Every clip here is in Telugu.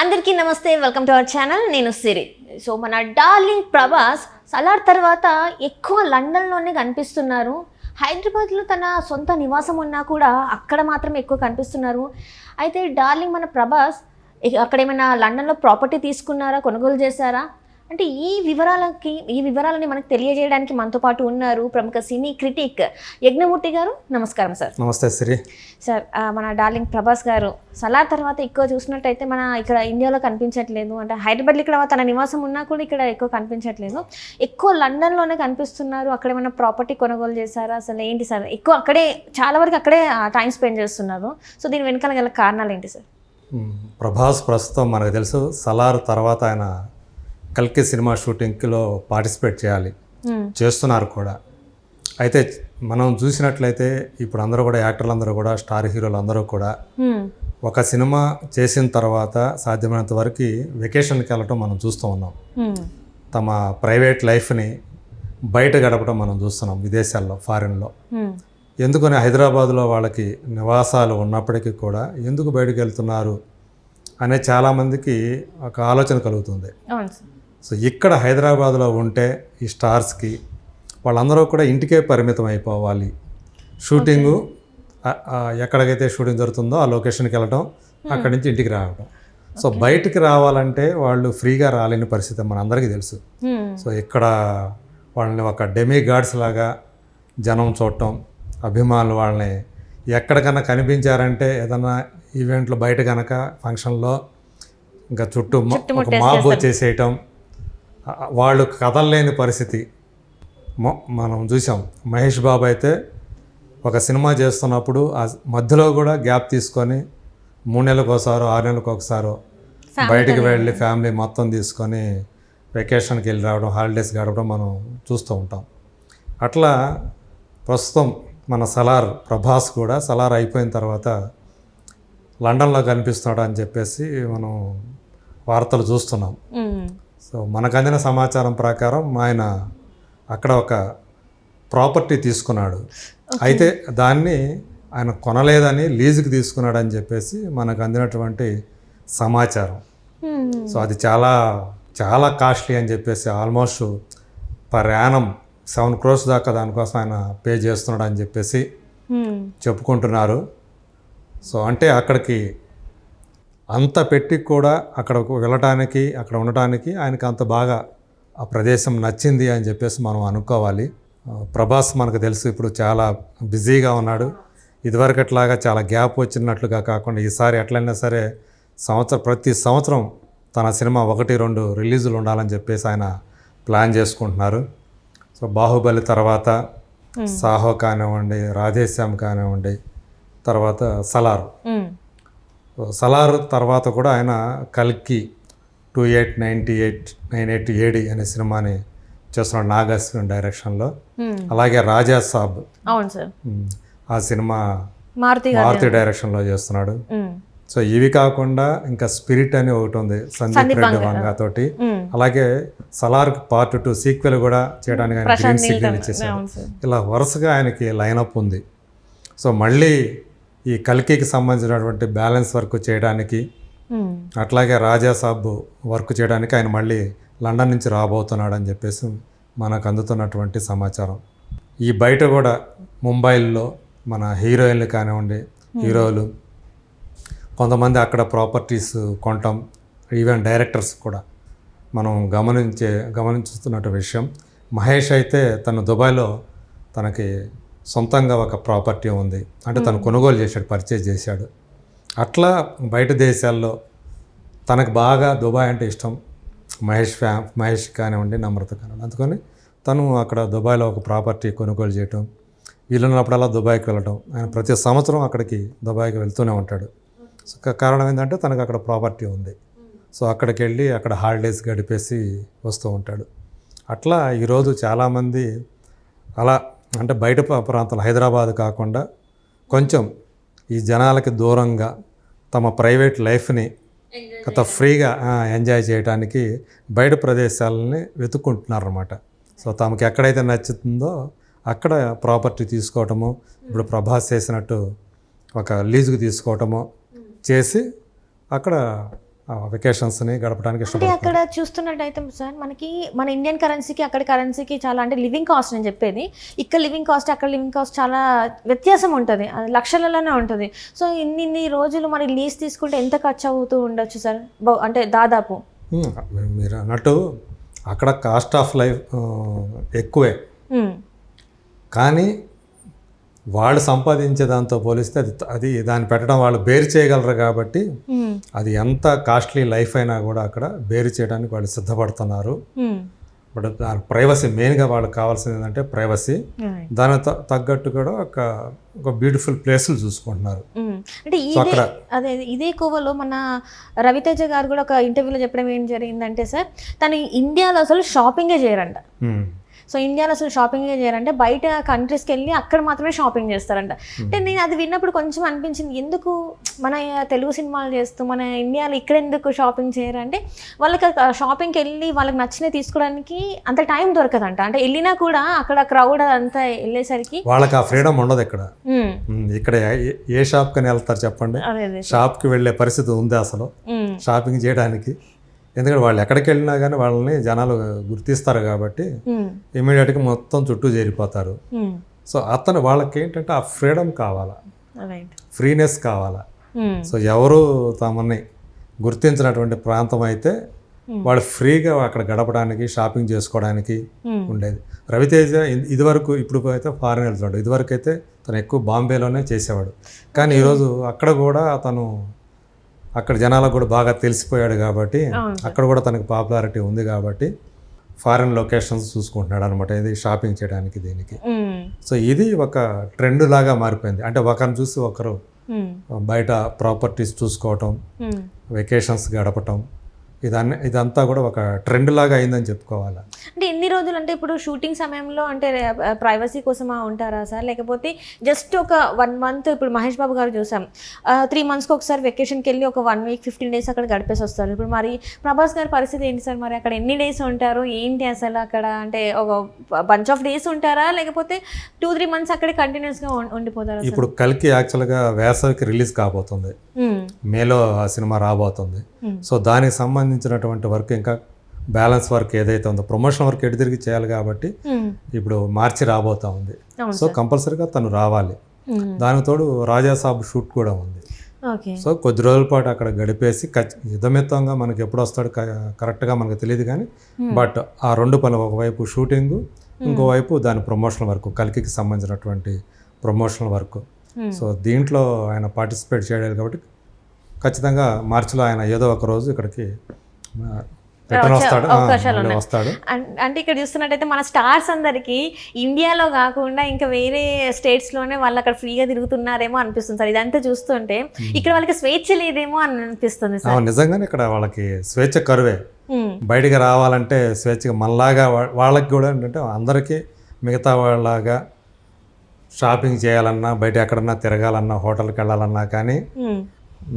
అందరికీ నమస్తే వెల్కమ్ టు అవర్ ఛానల్ నేను సిరి. సో మన డార్లింగ్ ప్రభాస్ సలార్ తర్వాత ఎక్కువ లండన్లోనే కనిపిస్తున్నారు. హైదరాబాద్లో తన సొంత నివాసం ఉన్నా కూడా అక్కడ మాత్రం ఎక్కువ కనిపిస్తున్నారు. అయితే డార్లింగ్ మన ప్రభాస్ అక్కడ ఏమైనా లండన్లో ప్రాపర్టీ తీసుకున్నారా కొనుగోలు చేశారా? అంటే ఈ వివరాలకి ఈ వివరాలని మనకు తెలియజేయడానికి మనతో పాటు ఉన్నారు ప్రముఖ సినీ క్రిటిక్ యజ్ఞమూర్తి గారు. నమస్కారం సార్. నమస్తే శ్రీ సార్ మన డార్లింగ్ ప్రభాస్ గారు సలార్ తర్వాత ఎక్కువ చూసినట్టయితే మన ఇక్కడ ఇండియాలో కనిపించట్లేదు. అంటే హైదరాబాద్లో ఇక్కడ తన నివాసం ఉన్నా కూడా ఇక్కడ ఎక్కువ కనిపించట్లేదు. ఎక్కువ లండన్లోనే కనిపిస్తున్నారు. అక్కడ ఏమైనా ప్రాపర్టీ కొనుగోలు చేశారా? అసలు ఏంటి సార్? ఎక్కువ అక్కడే చాలా వరకు అక్కడే టైం స్పెండ్ చేస్తున్నారు. సో దీని వెనకాల గల కారణాలు ఏంటి సార్? ప్రభాస్ ప్రస్తుతం మనకు తెలుసు సలార్ తర్వాత ఆయన కల్కి సినిమా షూటింగ్లో పార్టిసిపేట్ చేయాలి. చేస్తున్నారు కూడా అయితే మనం చూసినట్లయితే ఇప్పుడు అందరూ కూడా యాక్టర్లు అందరూ కూడా స్టార్ హీరోలు అందరూ కూడా. ఒక సినిమా చేసిన తర్వాత సాధ్యమైనంత వరకు వెకేషన్కి వెళ్ళటం మనం చూస్తూ ఉన్నాం. తమ ప్రైవేట్ లైఫ్ని బయట గడపడం మనం చూస్తున్నాం విదేశాల్లో ఫారిన్లో. ఎందుకని హైదరాబాద్లో వాళ్ళకి నివాసాలు ఉన్నప్పటికీ కూడా ఎందుకు బయటకు వెళ్తున్నారు అనే చాలామందికి ఒక ఆలోచన కలుగుతుంది సో ఇక్కడ హైదరాబాద్లో ఉంటే ఈ స్టార్స్కి వాళ్ళందరూ కూడా ఇంటికే పరిమితం అయిపోవాలి. షూటింగు ఎక్కడికైతే షూటింగ్ జరుగుతుందో ఆ లొకేషన్కి వెళ్ళటం అక్కడి నుంచి ఇంటికి రావడం సో బయటికి రావాలంటే వాళ్ళు ఫ్రీగా రాలేని పరిస్థితి మన అందరికీ తెలుసు. సో ఇక్కడ వాళ్ళని ఒక డెమీ గార్డ్స్ లాగా జనం చూడటం అభిమానులు వాళ్ళని ఎక్కడికన్నా కనిపించారంటే ఏదన్నా ఈవెంట్లు బయట కనుక ఫంక్షన్లో ఇంకా చుట్టూ మాబ్ వచ్చేసేయటం ఆ, వాళ్ళు కదలలేని పరిస్థితి. మనం చూసాం. మహేష్ బాబు అయితే ఒక సినిమా చేస్తున్నప్పుడు ఆ మధ్యలో కూడా గ్యాప్ తీసుకొని మూడు నెలలకు ఒకసారో ఆరు నెలలకు ఒకసారో బయటికి వెళ్ళి ఫ్యామిలీ మొత్తం తీసుకొని వెకేషన్కి వెళ్ళి రావడం హాలిడేస్ గడపడం మనం చూస్తూ ఉంటాం. అట్లా ప్రస్తుతం మన సలార్ ప్రభాస్ కూడా సలార్ అయిపోయిన తర్వాత లండన్లో కనిపిస్తున్నాడు అని చెప్పేసి మనం వార్తలు చూస్తున్నాం. సో మనకు అందిన సమాచారం ప్రకారం ఆయన అక్కడ ఒక ప్రాపర్టీ తీసుకున్నాడు అయితే దాన్ని ఆయన కొనలేదని లీజుకి తీసుకున్నాడు అని చెప్పేసి మనకు అందినటువంటి సమాచారం. సో అది చాలా చాలా కాస్ట్లీ అని చెప్పేసి almost per annum seven crores దాకా దానికోసం ఆయన పే చేస్తున్నాడు అని చెప్పేసి. చెప్పుకుంటున్నారు సో అంటే అక్కడికి అంత పెట్టి కూడా అక్కడ వెళ్ళటానికి అక్కడ ఉండటానికి ఆయనకి అంత బాగా ఆ ప్రదేశం నచ్చింది అని చెప్పేసి మనం అనుకోవాలి. ప్రభాస్ మనకు తెలుసు ఇప్పుడు చాలా బిజీగా ఉన్నాడు. ఇదివరకట్లాగా చాలా గ్యాప్ వచ్చినట్లుగా కాకుండా ఈసారి ఎట్లయినా సరే సంవత్సరం ప్రతి సంవత్సరం తన సినిమా ఒకటి రెండు రిలీజులు ఉండాలని చెప్పేసి ఆయన ప్లాన్ చేసుకుంటున్నారు. సో బాహుబలి తర్వాత సాహో కానివ్వండి రాధేశ్యామ్ కానివ్వండి తర్వాత సలార్. సలార్ తర్వాత కూడా ఆయన కల్కి two eight ninety eight nine eight AD అనే సినిమాని చేస్తున్నాడు నాగశ్విన్ డైరెక్షన్లో. అలాగే రాజా సాబ్. అవును సార్. ఆ సినిమా మారుతి మారుతి డైరెక్షన్లో చేస్తున్నాడు. సో ఇవి కాకుండా ఇంకా స్పిరిట్ అని ఒకటి ఉంది సందీప్ రెడ్డి వంగ. తోటి. అలాగే సలార్ పార్ట్ టూ సీక్వెల్ కూడా చేయడానికి ఆయన గ్రీన్ సిగ్నల్ ఇచ్చేసాడు ఇలా వరుసగా ఆయనకి లైనప్ ఉంది. సో మళ్ళీ ఈ కల్కికి సంబంధించినటువంటి బ్యాలెన్స్ వర్క్ చేయడానికి. అట్లాగే రాజా సాబ్ వర్క్ చేయడానికి ఆయన మళ్ళీ లండన్ నుంచి రాబోతున్నాడు అని చెప్పేసి మనకు అందుతున్నటువంటి సమాచారం. ఈ బయట కూడా ముంబైలో మన హీరోయిన్లు కానివ్వండి హీరోలు కొంతమంది అక్కడ ప్రాపర్టీస్ కొనటం ఈవెన్ డైరెక్టర్స్ కూడా మనం గమనించే గమనించుతున్నట్టు విషయం. మహేష్ అయితే తను దుబాయ్లో తనకి సొంతంగా ఒక ప్రాపర్టీ ఉంది. అంటే తను కొనుగోలు చేశాడు పర్చేజ్ చేశాడు. అట్లా బయట దేశాల్లో తనకు బాగా దుబాయ్ అంటే ఇష్టం. మహేష్ ఫ్యా మహేష్ కానివ్వండి నమ్రత కానివ్వండి. అందుకని తను అక్కడ దుబాయ్లో ఒక ప్రాపర్టీ కొనుగోలు చేయటం వీలున్నప్పుడల్లా దుబాయ్కి వెళ్ళటం. ఆయన ప్రతి సంవత్సరం అక్కడికి దుబాయ్కి వెళ్తూనే ఉంటాడు. సో కారణం ఏంటంటే తనకు అక్కడ ప్రాపర్టీ ఉంది. సో అక్కడికి వెళ్ళి అక్కడ హాలిడేస్ గడిపేసి వస్తూ ఉంటాడు. అట్లా ఈరోజు చాలామంది అలా అంటే బయట ప్రా- ప్రాంతాలు హైదరాబాద్ కాకుండా కొంచెం ఈ జనాలకి దూరంగా తమ ప్రైవేట్ లైఫ్ని కొంత ఫ్రీగా ఎంజాయ్ చేయడానికి బయట ప్రదేశాలని వెతుక్కుంటున్నారు అనమాట సో తమకి ఎక్కడైతే నచ్చుతుందో అక్కడ ప్రాపర్టీ తీసుకోవటము ఇప్పుడు ప్రభాస్ చేసినట్టు ఒక లీజుకి తీసుకోవటము చేసి అక్కడ వెకేషన్స్ని గడపడానికి అంటే అక్కడ చూస్తున్నట్టయితే సార్ మనకి మన ఇండియన్ కరెన్సీకి అక్కడ కరెన్సీకి చాలా అంటే లివింగ్ కాస్ట్ నేను చెప్పేది. ఇక్కడ లివింగ్ కాస్ట్ అక్కడ లివింగ్ కాస్ట్ చాలా వ్యత్యాసం ఉంటుంది. లక్షలలోనే ఉంటుంది. సో ఇన్ని ఇన్ని రోజులు మరి లీజ్ తీసుకుంటే ఎంత ఖర్చు అవుతూ ఉండొచ్చు సార్? అంటే దాదాపు. మీరు అన్నట్టు అక్కడ కాస్ట్ ఆఫ్ లైఫ్ ఎక్కువే. కానీ వాళ్ళు సంపాదించే దాంతో పోలిస్తే అది అది దాన్ని పెట్టడం వాళ్ళు బేరు చేయగలరు కాబట్టి అది ఎంత కాస్ట్లీ లైఫ్ అయినా కూడా అక్కడ బేరు చేయడానికి వాళ్ళు సిద్ధపడుతున్నారు. బట్ దాని ప్రైవసీ మెయిన్గా వాళ్ళకి కావాల్సింది ఏంటంటే ప్రైవసీ. దాని తగ్గట్టు కూడా ఒక ఒక బ్యూటిఫుల్ ప్లేస్లు చూసుకుంటున్నారు. అంటే ఇదే అదే ఇదే కోవలో మన రవితేజ గారు కూడా ఒక ఇంటర్వ్యూలో చెప్పడం ఏం జరిగిందంటే సార్ తను ఇండియాలో అసలు షాపింగే చేయరంట. సో ఇండియాలో అసలు షాపింగే చేయాలంటే బయట కంట్రీస్కి వెళ్ళి అక్కడ మాత్రమే షాపింగ్ చేస్తారంట. అంటే నేను అది విన్నప్పుడు కొంచెం అనిపించింది ఎందుకు మన తెలుగు సినిమాలు చేస్తూ మన ఇండియాలో ఇక్కడ ఎందుకు షాపింగ్ చేయరు? అంటే వాళ్ళకి షాపింగ్కి వెళ్ళి వాళ్ళకి నచ్చినవి తీసుకోవడానికి అంత టైం దొరకదంట. అంటే వెళ్ళినా కూడా అక్కడ క్రౌడ్ అంతా వెళ్ళేసరికి వాళ్ళకి ఆ ఫ్రీడమ్ ఉండదు ఇక్కడ. ఉమ్, ఉమ్, ఇక్కడ ఏ- ఏ షాప్కని వెళ్తారు చెప్పండి. షాప్కి వెళ్ళే పరిస్థితి ఉంది అసలు. షాపింగ్ చేయడానికి. ఎందుకంటే వాళ్ళు ఎక్కడికి వెళ్ళినా కానీ వాళ్ళని జనాలు గుర్తిస్తారు కాబట్టి ఇమీడియట్గా మొత్తం చుట్టూ చేరిపోతారు. సో అతను వాళ్ళకి ఏంటంటే ఆ ఫ్రీడమ్ కావాలా. ఫ్రీనెస్ కావాలా. సో ఎవరు తమని గుర్తించినటువంటి ప్రాంతం అయితే వాళ్ళు ఫ్రీగా అక్కడ గడపడానికి షాపింగ్ చేసుకోవడానికి ఉండేది. రవితేజ ఇదివరకు ఇప్పుడు అయితే ఫారెన్ వెళ్తున్నాడు. ఇదివరకు అయితే తను ఎక్కువ బాంబేలోనే చేసేవాడు. కానీ ఈరోజు అక్కడ కూడా అతను అక్కడ జనాలకు కూడా బాగా తెలిసిపోయాడు కాబట్టి అక్కడ కూడా తనకి పాపులారిటీ ఉంది కాబట్టి ఫారెన్ లొకేషన్స్ చూసుకుంటున్నాడు అనమాట ఇది షాపింగ్ చేయడానికి దీనికి. సో ఇది ఒక ట్రెండ్ లాగా మారిపోయింది. అంటే ఒకరిని చూసి ఒకరు బయట ప్రాపర్టీస్ చూసుకోవటం. వెకేషన్స్ గడపటం ఇదన్నీ ఇదంతా కూడా ఒక ట్రెండ్ లాగా అయిందని చెప్పుకోవాలి? అంటే ఎన్ని రోజులు అంటే ఇప్పుడు షూటింగ్ సమయంలో అంటే ప్రైవసీ కోసమా ఉంటారా సార్? లేకపోతే జస్ట్ ఒక వన్ మంత్ ఇప్పుడు మహేష్ బాబు గారు చూసాం. త్రీ మంత్స్కి ఒకసారి వెకేషన్కి వెళ్ళి ఒక వన్ వీక్ ఫిఫ్టీన్ డేస్ అక్కడ గడిపేసి వస్తారు. ఇప్పుడు మరి ప్రభాస్ గారి పరిస్థితి ఏంటి సార్? మరి అక్కడ ఎన్ని డేస్ ఉంటారు? ఏంటి అసలు అక్కడ? అంటే ఒక బంచ్ ఆఫ్ డేస్ ఉంటారా? లేకపోతే టూ త్రీ మంత్స్ అక్కడే కంటిన్యూస్గా ఉండిపోతారా ఇప్పుడు కల్కి యాక్చువల్గా వేసవికి రిలీజ్ కాబోతుంది. మేలో ఆ సినిమా రాబోతుంది. సో దానికి సంబంధించినటువంటి వర్క్ ఇంకా బ్యాలెన్స్ వర్క్ ఏదైతే ఉందో ప్రమోషన్ వర్క్ ఎటు తిరిగి చేయాలి కాబట్టి ఇప్పుడు మార్చి రాబోతా ఉంది. సో కంపల్సరీగా తను రావాలి. దానికి తోడు రాజాసాబ్ షూట్ కూడా ఉంది. సో కొద్ది రోజుల పాటు అక్కడ గడిపేసి యుద్ధమిత్తంగా మనకి ఎప్పుడు వస్తాడు కరెక్ట్గా మనకు తెలియదు కానీ బట్ ఆ రెండు పనులు ఒకవైపు షూటింగ్ ఇంకోవైపు దాని ప్రమోషనల్ వర్క్ కలికికి సంబంధించినటువంటి ప్రమోషనల్ వర్క్. సో దీంట్లో ఆయన పార్టిసిపేట్ చేయాలి కాబట్టి ఖచ్చితంగా మార్చిలో ఆయన ఏదో ఒక రోజు ఇక్కడికి వస్తాడు. అవకాశాలు అంటే ఇక్కడ చూస్తున్నట్టయితే మన స్టార్స్ అందరికి ఇండియాలో కాకుండా ఇంకా వేరే స్టేట్స్లోనే వాళ్ళు అక్కడ ఫ్రీగా తిరుగుతున్నారేమో అనిపిస్తుంది సార్. ఇదంతా చూస్తుంటే ఇక్కడ వాళ్ళకి స్వేచ్ఛ లేదేమో అని అనిపిస్తుంది సార్. నిజంగానే ఇక్కడ వాళ్ళకి స్వేచ్ఛ కరువే. బయటికి రావాలంటే స్వేచ్ఛగా మనలాగా వాళ్ళకి కూడా ఏంటంటే అందరికీ మిగతా వాళ్ళలాగా షాపింగ్ చేయాలన్నా బయట ఎక్కడన్నా తిరగాలన్నా హోటల్కి వెళ్ళాలన్నా కానీ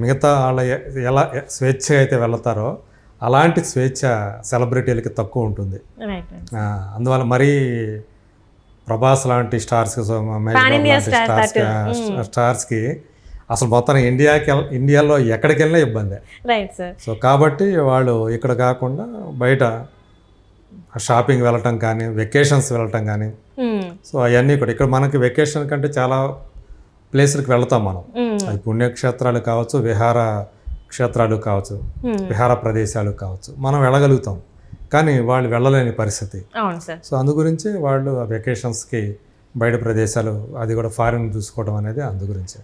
మిగతా వాళ్ళ ఎలా స్వేచ్ఛగా అయితే వెళ్తారో అలాంటి స్వేచ్ఛ సెలబ్రిటీలకి తక్కువ ఉంటుంది. అందువల్ల మరీ ప్రభాస్ లాంటి స్టార్స్ స్టార్స్కి అసలు మొత్తం ఇండియాకి ఇండియాలో ఎక్కడికి వెళ్ళినా ఇబ్బందే. Right sir. సో కాబట్టి వాళ్ళు ఇక్కడ కాకుండా బయట షాపింగ్ వెళ్ళటం కానీ వెకేషన్స్ వెళ్ళటం కానీ సో అవన్నీ కూడా. ఇక్కడ మనకి వెకేషన్ కంటే చాలా ప్లేసులకు వెళ్తాం మనం. అది పుణ్యక్షేత్రాలు కావచ్చు విహార క్షేత్రాలు కావచ్చు. విహార ప్రదేశాలు కావచ్చు మనం వెళ్ళగలుగుతాం. కానీ వాళ్ళు వెళ్ళలేని పరిస్థితి. సో అందు గురించి వాళ్ళు ఆ వెకేషన్స్కి బయట ప్రదేశాలు అది కూడా ఫారిన్ చూసుకోవడం అనేది అందు గురించి